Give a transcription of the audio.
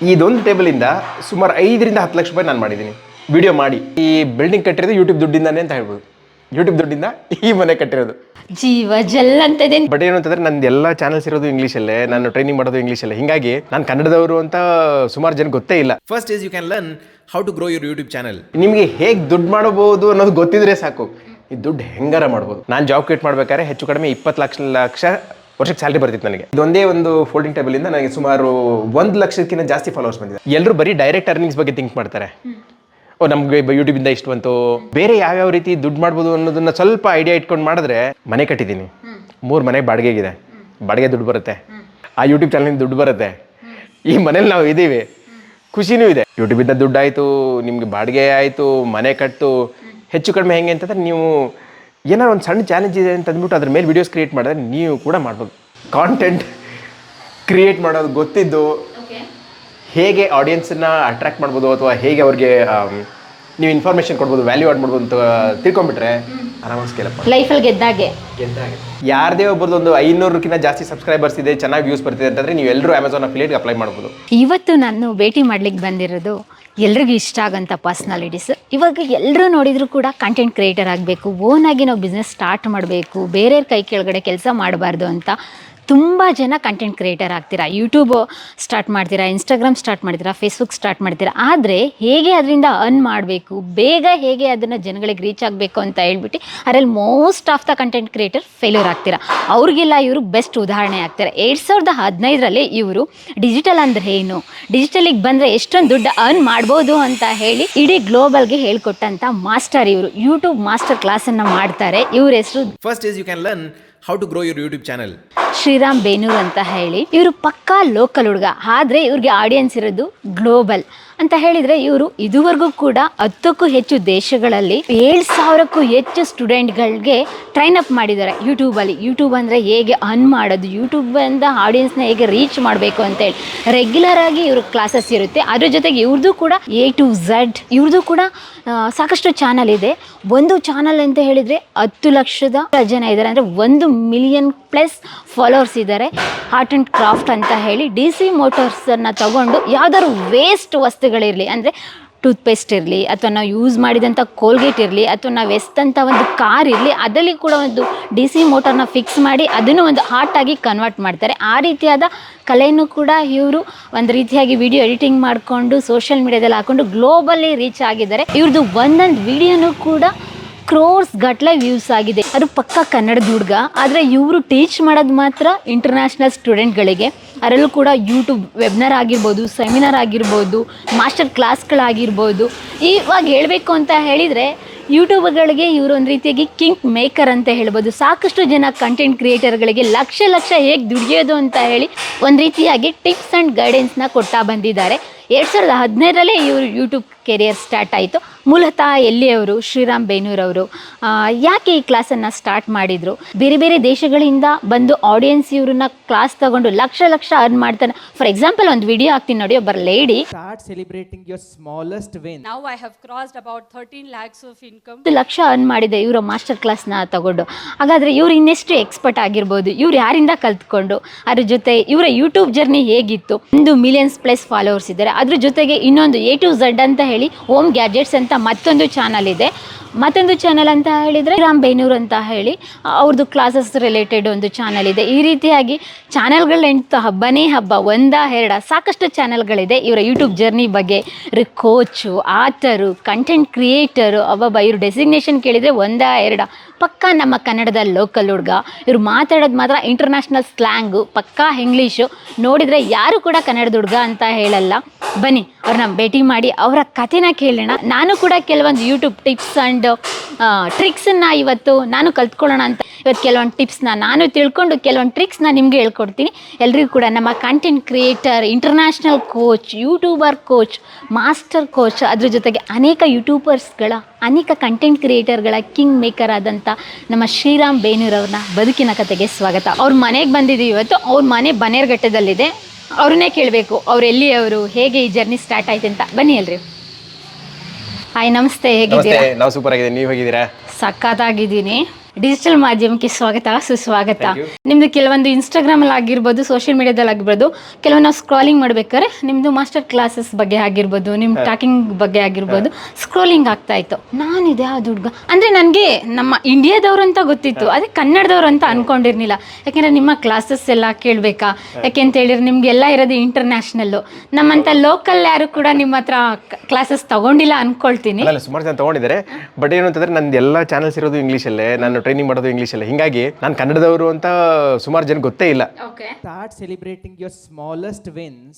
ಇದೊಂದು ಟೇಬಲಿಂದ ಸುಮಾರು ಐದರಿಂದ ಹತ್ತು ಲಕ್ಷ ರೂಪಾಯಿ ನಾನು ಮಾಡಿದ್ದೀನಿ. ವಿಡಿಯೋ ಮಾಡಿ. ಈ ಬಿಲ್ಡಿಂಗ್ ಕಟ್ಟಿರೋದು ಯೂಟ್ಯೂಬ್ ದುಡ್ಡಿಂದಾನೆ ಅಂತ ಹೇಳ್ಬೋದು. ಯೂಟ್ಯೂಬ್ ದುಡ್ಡಿಂದ ಈ ಮನೆ ಕಟ್ಟಿರೋದು. ಜೀವ ಜಲ್ ಅಂತ ಬಟ್ ಏನು ಅಂತಂದ್ರೆ ನಂದು ಎಲ್ಲ ಚಾನಲ್ಸ್ ಇರೋದು ಇಂಗ್ಲೀಷಲ್ಲೇ ನಾನು ಟ್ರೈನಿಂಗ್ ಮಾಡೋದು ಇಂಗ್ಲೀಷಲ್ಲೇ ಹಿಂಗಾಗಿ ನಾನು ಕನ್ನಡದವರು ಅಂತ ಸುಮಾರು ಜನ ಗೊತ್ತೇ ಇಲ್ಲ. First is you can learn how to grow your YouTube channel ನಿಮಗೆ ಹೇಗೆ ದುಡ್ಡು ಮಾಡಬಹುದು ಅನ್ನೋದು ಗೊತ್ತಿದ್ರೆ ಸಾಕು. ಈ ದುಡ್ಡು ಹೆಂಗಾರ ಮಾಡ್ಬೋದು. ನಾನು ಜಾಬ್ ಕ್ರಿಯೇಟ್ ಮಾಡ್ಬೇಕಾದ್ರೆ ಹೆಚ್ಚು ಕಡಿಮೆ ಇಪ್ಪತ್ತು ಲಕ್ಷ ಲಕ್ಷ ವರ್ಷಕ್ಕೆ ಸ್ಯಾಲ್ರಿ ಬರ್ತಿತ್ತು ನನಗೆ. ಇದೊಂದೇ ಒಂದು ಫೋಲ್ಡಿಂಗ್ ಟೇಬಲ್ ಇಂದ ನನಗೆ ಸುಮಾರು ಒಂದು ಲಕ್ಷಕ್ಕಿಂತ ಜಾಸ್ತಿ ಫಾಲೋವರ್ಸ್ ಬಂದಿದೆ. ಎಲ್ಲರೂ ಬರೀ ಡೈರೆಕ್ಟ್ ಅರ್ನಿಂಗ್ಸ್ ಬಗ್ಗೆ ಥಿಂಕ್ ಮಾಡ್ತಾರೆ. ಓ ನಮಗೆ ಯೂಟ್ಯೂಬಿಂದ ಇಷ್ಟು ಬಂತು. ಬೇರೆ ಯಾವ್ಯಾವ ರೀತಿ ದುಡ್ಡು ಮಾಡ್ಬೋದು ಅನ್ನೋದನ್ನ ಸ್ವಲ್ಪ ಐಡಿಯಾ ಇಟ್ಕೊಂಡು ಮಾಡಿದ್ರೆ ಮನೆ ಕಟ್ಟಿದ್ದೀನಿ. ಮೂರು ಮನೆ ಬಾಡಿಗೆಗಿದೆ. ಬಾಡಿಗೆ ದುಡ್ಡು ಬರುತ್ತೆ. ಆ ಯೂಟ್ಯೂಬ್ ಚಾನಲಿಂದ ದುಡ್ಡು ಬರುತ್ತೆ. ಈ ಮನೇಲಿ ನಾವು ಇದ್ದೀವಿ ಖುಷಿನೂ ಇದೆ. ಯೂಟ್ಯೂಬಿಂದ ದುಡ್ಡು ಆಯಿತು ನಿಮಗೆ ಬಾಡಿಗೆ ಆಯಿತು ಮನೆ ಕಟ್ಟು ಹೆಚ್ಚು ಕಡಿಮೆ ಹೆಂಗೆ ಅಂತಂದ್ರೆ ನೀವು ಏನಾರು ಒಂದು ಸಣ್ಣ ಚಾಲೆಂಜ್ ಇದೆ ಅಂತ ಅಂದ್ಬಿಟ್ಟು ಅದ್ರ ಮೇಲೆ ವಿಡಿಯೋಸ್ ಕ್ರಿಯೇಟ್ ಮಾಡಿದ್ರೆ ನೀವು ಕೂಡ ಮಾಡ್ಬೋದು. ಕಾಂಟೆಂಟ್ ಕ್ರಿಯೇಟ್ ಮಾಡೋದು ಗೊತ್ತಿದ್ದು ಹೇಗೆ ಆಡಿಯನ್ಸನ್ನ ಅಟ್ರಾಕ್ಟ್ ಮಾಡ್ಬೋದು ಅಥವಾ ಹೇಗೆ ಅವ್ರಿಗೆ ನೀವು ಇನ್ಫಾರ್ಮೇಷನ್ ಕೊಡ್ಬೋದು ವ್ಯಾಲ್ಯೂ ಆಡ್ ಮಾಡ್ಬೋದು ಅಂತ ತಿಳ್ಕೊಂಬಿಟ್ರೆ ಆರಾಮಾಗಿ ಸ್ಕೇಲ್ ಅಪ್ ಲೈಫಲ್ಲಿ ಗೆದ್ದಾಗೆ. ಯಾರದೇ ಒಬ್ಬರದ್ದು ಒಂದು ಐನೂರಕ್ಕಿಂತ ಜಾಸ್ತಿ ಸಬ್ಸ್ಕ್ರೈಬರ್ಸ್ ಇದೆ ಚೆನ್ನಾಗಿ ವ್ಯೂಸ್ ಬರ್ತಿದೆ ಅಂತಂದ್ರೆ ನೀವು ಎಲ್ಲರೂ ಅಮೆಝಾನ್ ಅಫಿಲಿಯೇಟ್ಗೆ ಅಪ್ಲೈ ಮಾಡ್ಬೋದು. ಇವತ್ತು ನಾನು ಭೇಟಿ ಮಾಡ್ಲಿಕ್ಕೆ ಬಂದಿರೋದು ಎಲ್ರಿಗೂ ಇಷ್ಟ ಆಗೋಂಥ ಪರ್ಸ್ನಾಲಿಟೀಸ್ ಇವಾಗ ಎಲ್ಲರೂ ನೋಡಿದರೂ ಕೂಡ ಕಂಟೆಂಟ್ ಕ್ರಿಯೇಟರ್ ಆಗಬೇಕು ಓನಾಗಿ ನಾವು ಬಿಸ್ನೆಸ್ ಸ್ಟಾರ್ಟ್ ಮಾಡಬೇಕು ಬೇರೆಯವ್ರ ಕೈ ಕೆಳಗಡೆ ಕೆಲಸ ಮಾಡಬಾರ್ದು ಅಂತ ತುಂಬ ಜನ ಕಂಟೆಂಟ್ ಕ್ರಿಯೇಟರ್ ಆಗ್ತೀರಾ? ಯೂಟ್ಯೂಬ್ ಸ್ಟಾರ್ಟ್ ಮಾಡ್ತೀರಾ? ಇನ್ಸ್ಟಾಗ್ರಾಮ್ ಸ್ಟಾರ್ಟ್ ಮಾಡ್ತೀರಾ? ಫೇಸ್ಬುಕ್ ಸ್ಟಾರ್ಟ್ ಮಾಡ್ತೀರಾ? ಆದರೆ ಹೇಗೆ ಅದರಿಂದ ಅರ್ನ್ ಮಾಡಬೇಕು? ಬೇಗ ಹೇಗೆ ಅದನ್ನು ಜನಗಳಿಗೆ ರೀಚ್ ಆಗಬೇಕು ಅಂತ ಹೇಳ್ಬಿಟ್ಟು ಅದರಲ್ಲಿ most of the content creator failure ಆಗ್ತೀರಾ? ಅವ್ರಿಗೆಲ್ಲ ಇವರು ಬೆಸ್ಟ್ ಉದಾಹರಣೆ ಆಗ್ತಾರೆ? ಎರಡು ಸಾವಿರದ ಹದಿನೈದರಲ್ಲಿ ಇವರು ಡಿಜಿಟಲ್ ಅಂದರೆ ಏನು? ಡಿಜಿಟಲಿಗೆ ಬಂದರೆ ಎಷ್ಟೊಂದು ದುಡ್ಡು ಅರ್ನ್ ಮಾಡ್ಬೋದು ಅಂತ ಹೇಳಿ ಇಡೀ ಗ್ಲೋಬಲ್ಗೆ ಹೇಳ್ಕೊಟ್ಟಂಥ ಮಾಸ್ಟರ್ ಇವರು. ಯೂಟ್ಯೂಬ್ ಮಾಸ್ಟರ್ ಕ್ಲಾಸನ್ನು ಮಾಡ್ತಾರೆ. ಇವ್ರ ಹೆಸರು first is you can learn how to grow your YouTube channel. Shriram Benur ಅಂತ ಹೇಳಿ. ಇವರು ಪಕ್ಕಾ ಲೋಕಲ್ ಹುಡುಗ. ಆದರೆ ಇವ್ರಿಗೆ ಆಡಿಯನ್ಸ್ ಇರೋದು ಗ್ಲೋಬಲ್ ಅಂತ ಹೇಳಿದರೆ ಇವರು ಇದುವರೆಗೂ ಕೂಡ ಹತ್ತಕ್ಕೂ ಹೆಚ್ಚು ದೇಶಗಳಲ್ಲಿ ಏಳು ಸಾವಿರಕ್ಕೂ ಹೆಚ್ಚು ಸ್ಟೂಡೆಂಟ್ಗಳಿಗೆ ಟ್ರೈನ್ ಅಪ್ ಮಾಡಿದ್ದಾರೆ ಯೂಟ್ಯೂಬಲ್ಲಿ ಯೂಟ್ಯೂಬ್ ಅಂದರೆ ಹೇಗೆ ಅನ್ ಮಾಡೋದು? ಯೂಟ್ಯೂಬಿಂದ ಆಡಿಯನ್ಸ್ನ ಹೇಗೆ ರೀಚ್ ಮಾಡಬೇಕು ಅಂತೇಳಿ ರೆಗ್ಯುಲರ್ ಆಗಿ ಇವ್ರ ಕ್ಲಾಸಸ್ ಇರುತ್ತೆ. ಅದ್ರ ಜೊತೆಗೆ ಇವ್ರದ್ದು ಕೂಡ ಎ ಟು ಝಡ್ ಇವ್ರದ್ದು ಕೂಡ ಸಾಕಷ್ಟು ಚಾನಲ್ ಇದೆ. ಒಂದು ಚಾನಲ್ ಅಂತ ಹೇಳಿದರೆ ಹತ್ತು ಲಕ್ಷದ ಜನ ಇದ್ದಾರೆ. ಅಂದರೆ ಒಂದು ಮಿಲಿಯನ್ ಪ್ಲಸ್ ಫಾಲೋವರ್ಸ್ ಇದ್ದಾರೆ. ಆರ್ಟ್ ಆ್ಯಂಡ್ ಕ್ರಾಫ್ಟ್ ಅಂತ ಹೇಳಿ ಡಿ ಸಿ ಮೋಟರ್ಸನ್ನು ತಗೊಂಡು ಯಾವ್ದಾದ್ರು ವೇಸ್ಟ್ ವಸ್ತುಗಳಿರಲಿ, ಅಂದರೆ ಟೂತ್ಪೇಸ್ಟ್ ಇರಲಿ, ಅಥವಾ ನಾವು ಯೂಸ್ ಮಾಡಿದಂಥ ಕೋಲ್ಗೇಟ್ ಇರಲಿ, ಅಥವಾ ನಾವು ಎಸ್ತಂಥ ಒಂದು ಕಾರ್ ಇರಲಿ, ಅದರಲ್ಲಿ ಕೂಡ ಒಂದು ಡಿ ಸಿ ಮೋಟರ್ನ ಫಿಕ್ಸ್ ಮಾಡಿ ಅದನ್ನು ಒಂದು ಆಗಿ ಕನ್ವರ್ಟ್ ಮಾಡ್ತಾರೆ. ಆ ರೀತಿಯಾದ ಕಲೆಯನ್ನು ಕೂಡ ಇವರು ಒಂದು ರೀತಿಯಾಗಿ ವಿಡಿಯೋ ಎಡಿಟಿಂಗ್ ಮಾಡಿಕೊಂಡು ಸೋಷಿಯಲ್ ಮೀಡಿಯಾದಲ್ಲಿ ಹಾಕೊಂಡು ಗ್ಲೋಬಲ್ಲಿ ರೀಚ್ ಆಗಿದ್ದಾರೆ. ಇವ್ರದ್ದು ಒಂದೊಂದು ವಿಡಿಯೋನೂ ಕೂಡ ಕ್ರೋರ್ಸ್ ಗಟ್ಲೆ ವ್ಯೂಸ್ ಆಗಿದೆ. ಅದು ಪಕ್ಕ ಕನ್ನಡದ ಹುಡುಗ. ಆದರೆ ಇವರು ಟೀಚ್ ಮಾಡೋದು ಮಾತ್ರ ಇಂಟರ್ನ್ಯಾಷನಲ್ ಸ್ಟೂಡೆಂಟ್ಗಳಿಗೆ ಅದರಲ್ಲೂ ಕೂಡ ಯೂಟ್ಯೂಬ್ ವೆಬ್ನರ್ ಆಗಿರ್ಬೋದು ಸೆಮಿನಾರ್ ಆಗಿರ್ಬೋದು ಮಾಸ್ಟರ್ ಕ್ಲಾಸ್ಗಳಾಗಿರ್ಬೋದು ಇವಾಗ ಹೇಳಬೇಕು ಅಂತ ಹೇಳಿದರೆ ಯೂಟ್ಯೂಬ್ಗಳಿಗೆ ಇವರು ಒಂದು ರೀತಿಯಾಗಿ ಕಿಂಗ್ ಮೇಕರ್ ಅಂತ ಹೇಳ್ಬೋದು. ಸಾಕಷ್ಟು ಜನ ಕಂಟೆಂಟ್ ಕ್ರಿಯೇಟರ್ಗಳಿಗೆ ಲಕ್ಷ ಲಕ್ಷ ಹೇಗೆ ದುಡಿಯೋದು ಅಂತ ಹೇಳಿ ಒಂದು ರೀತಿಯಾಗಿ ಟಿಪ್ಸ್ ಆ್ಯಂಡ್ ಗೈಡೆನ್ಸ್ನ ಕೊಟ್ಟಾ ಬಂದಿದ್ದಾರೆ. ಎರಡು ಸಾವಿರದ ಹದಿನೈದರಲ್ಲೇ ಇವರು ಯೂಟ್ಯೂಬ್ ಕೆರಿಯರ್ ಸ್ಟಾರ್ಟ್ ಆಯಿತು. ಮೂಲತಃ ಎಲ್ಲಿಯವರು? ಶ್ರೀರಾಮ್ ಬೇನೂರವರು. ಆ, ಯಾಕೆ ಈ ಕ್ಲಾಸನ್ನು ಸ್ಟಾರ್ಟ್ ಮಾಡಿದರು? ಬೇರೆ ಬೇರೆ ದೇಶಗಳಿಂದ ಬಂದು ಆಡಿಯನ್ಸ್ ಇವ್ರನ್ನ ಕ್ಲಾಸ್ ತಗೊಂಡು ಲಕ್ಷ ಲಕ್ಷ ಅರ್ನ್ ಮಾಡ್ತಾನೆ. ಫಾರ್ ಎಕ್ಸಾಂಪಲ್ ಒಂದು ವಿಡಿಯೋ ಹಾಕ್ತೀನಿ ನೋಡಿ ಒಬ್ಬರ lady start celebrating your smallest win now I have crossed about 13 lakhs of income lakh earn ಮಾಡಿದೆ ಇವರ ಮಾಸ್ಟರ್ ಕ್ಲಾಸ್ನ ತಗೊಂಡು. ಹಾಗಾದರೆ ಇವ್ರು ಇನ್ನೆಷ್ಟು ಎಕ್ಸ್ಪರ್ಟ್ ಆಗಿರ್ಬೋದು? ಇವ್ರು ಯಾರಿಂದ ಕಲ್ತ್ಕೊಂಡು? ಅದ್ರ ಜೊತೆ ಇವರ ಯೂಟ್ಯೂಬ್ ಜರ್ನಿ ಹೇಗಿತ್ತು? ಒಂದು ಮಿಲಿಯನ್ಸ್ ಪ್ಲಸ್ ಫಾಲೋವರ್ಸ್ ಇದ್ದಾರೆ. ಅದ್ರ ಜೊತೆಗೆ ಇನ್ನೊಂದು ಎ ಟು ಝಡ್ ಅಂತ ಹೇಳಿ ಓಮ್ ಗ್ಯಾಜೆಟ್ಸ್ ಅಂತ ಮತ್ತೊಂದು ಚಾನಲ್ ಇದೆ. ಮತ್ತೊಂದು ಚಾನಲ್ ಅಂತ ಹೇಳಿದರೆ ರಾಮ್ ಬೇನೂರ್ ಅಂತ ಹೇಳಿ ಅವ್ರದ್ದು ಕ್ಲಾಸಸ್ ರಿಲೇಟೆಡ್ ಒಂದು ಚಾನಲ್ ಇದೆ. ಈ ರೀತಿಯಾಗಿ ಚಾನಲ್ಗಳೆಂಟು ಹಬ್ಬನೇ ಹಬ್ಬ, ಒಂದ, ಎರಡ, ಸಾಕಷ್ಟು ಚಾನಲ್ಗಳಿದೆ ಇವರ ಯೂಟ್ಯೂಬ್ ಜರ್ನಿ ಬಗ್ಗೆ ಇವ್ರ ಕೋಚು ಆತರು ಕಂಟೆಂಟ್ ಕ್ರಿಯೇಟರು ಅವಬ್ಬ ಇವ್ರ ಡೆಸಿಗ್ನೇಷನ್ ಕೇಳಿದರೆ ಒಂದ, ಎರಡ. ಪಕ್ಕ ನಮ್ಮ ಕನ್ನಡದ ಲೋಕಲ್ ಹುಡುಗ. ಇವ್ರು ಮಾತಾಡೋದು ಮಾತ್ರ ಇಂಟರ್ನ್ಯಾಷನಲ್ ಸ್ಲ್ಯಾಂಗು ಪಕ್ಕಾ ಇಂಗ್ಲೀಷು ನೋಡಿದರೆ ಯಾರು ಕೂಡ ಕನ್ನಡದ ಹುಡುಗ ಅಂತ ಹೇಳಲ್ಲ. ಬನ್ನಿ. ಅವ್ರನ್ನ ಭೇಟಿ ಮಾಡಿ ಅವರ ಕಥೆನ ಕೇಳೋಣ. ನಾನು ಕೂಡ ಕೆಲವೊಂದು ಯೂಟ್ಯೂಬ್ ಟಿಪ್ಸ್ ಆ್ಯಂಡ್ ಟ್ರಿಕ್ಸನ್ನು ಇವತ್ತು ನಾನು ಕಲ್ತ್ಕೊಳ್ಳೋಣ ಅಂತ. ಇವತ್ತು ಕೆಲವೊಂದು ಟಿಪ್ಸ್ನ ನಾನು ತಿಳ್ಕೊಂಡು ಕೆಲವೊಂದು ಟ್ರಿಕ್ಸ್ನ ನಿಮಗೆ ಹೇಳ್ಕೊಡ್ತೀನಿ. ಎಲ್ರಿಗೂ ಕೂಡ ನಮ್ಮ content creator international coach YouTuber coach master coach ಅದ್ರ ಜೊತೆಗೆ ಅನೇಕ ಯೂಟ್ಯೂಬರ್ಸ್ಗಳ ಅನೇಕ ಕಂಟೆಂಟ್ ಕ್ರಿಯೇಟರ್ಗಳ ಕಿಂಗ್ ಮೇಕರ್ ಆದಂಥ ನಮ್ಮ ಶ್ರೀರಾಮ್ ಬೇನೂರವ್ರನ್ನ ಬದುಕಿನ ಕತೆಗೆ ಸ್ವಾಗತ. ಅವ್ರ ಮನೆಗೆ ಬಂದಿದ್ದೀವಿ ಇವತ್ತು. ಅವ್ರ ಮನೆ ಬನೇರ್ಘಟ್ಟದಲ್ಲಿದೆ. ಅವ್ರನ್ನೇ ಕೇಳಬೇಕು. ಅವ್ರು ಎಲ್ಲಿಯವರು ಹೇಗೆ ಈ ಜರ್ನಿ ಸ್ಟಾರ್ಟ್ ಆಯ್ತು ಅಂತ. ಬನ್ನಿ ಅಲ್ರಿ ಹಾಯ್ ನಮಸ್ತೆ ನಮಸ್ತೆ ಹೇಗಿದ್ದೀರಾ ನಾವು ಸೂಪರ್ ಆಗಿದ್ದೀನಿ ನೀವು ಹೇಗಿದ್ದೀರಾ? ಸಖತ್ತಾಗಿದ್ದೀನಿ. ಡಿಜಿಟಲ್ ಮಾಧ್ಯಮಕ್ಕೆ ಸ್ವಾಗತ ಸುಸ್ವಾಗತ. ನಿಮ್ದು ಕೆಲವೊಂದು ಇನ್ಸ್ಟಾಗ್ರಾಮ್ ಅಲ್ಲಿ ಆಗಿರ್ಬೋದು ಸೋಷಿಯಲ್ ಮೀಡಿಯಾದಲ್ಲಿ ಆಗಿರ್ಬೋದು ಕೆಲವೊಂದು ನಾವು ಸ್ಕ್ರಾಲಿಂಗ್ ಮಾಡ್ಬೇಕಾದ್ರೆ ನಿಮ್ದು ಮಾಸ್ಟರ್ ಕ್ಲಾಸಸ್ ಬಗ್ಗೆ ಆಗಿರ್ಬೋದು ನಿಮ್ ಟಾಕಿಂಗ್ ಬಗ್ಗೆ ಆಗಿರ್ಬೋದು ಸ್ಕ್ರೋಲಿಂಗ್ ಆಗ್ತಾ ಇತ್ತು. ನಾನಿದೆ ಆ ಹುಡುಗ ಅಂದ್ರೆ ನನಗೆ ನಮ್ಮ ಇಂಡಿಯಾದವ್ರು ಅಂತ ಗೊತ್ತಿತ್ತು. ಅದೇ ಕನ್ನಡದವ್ರು ಅಂತ ಅನ್ಕೊಂಡಿರ್ಲಿಲ್ಲ. ಯಾಕೆಂದ್ರೆ ನಿಮ್ಮ ಕ್ಲಾಸಸ್ ಎಲ್ಲ ಕೇಳಬೇಕಾ? ಯಾಕೆಂತ ಹೇಳಿದ್ರೆ ನಿಮ್ಗೆಲ್ಲ ಇರೋದು ಇಂಟರ್ನ್ಯಾಷನಲ್ಲು ನಮ್ಮಂತ ಲೋಕಲ್ ಯಾರು ಕೂಡ ನಿಮ್ಮ ಹತ್ರ ಕ್ಲಾಸಸ್ ತಗೊಂಡಿಲ್ಲ ಅನ್ಕೊಳ್ತೀನಿ. ಸುಮಾರು ಜನ ತಗೊಂಡಿದ್ದಾರೆ. ಬಟ್ ಏನು ಅಂತಂದ್ರೆ ನಂದು ಎಲ್ಲ ಚಾನಲ್ಸ್ ಇರೋದು ಇಂಗ್ಲೀಷಲ್ಲೇ ನಾನು ಟ್ರೈನಿಂಗ್ ಮಾಡೋದು ಅಲ್ಲ. ಹಿಂಗಾಗಿ ನಾನು ಕನ್ನಡದವರು ಅಂತ ಸುಮಾರು ಜನ ಗೊತ್ತೇ ಇಲ್ಲ. Okay celebrating celebrating smallest wins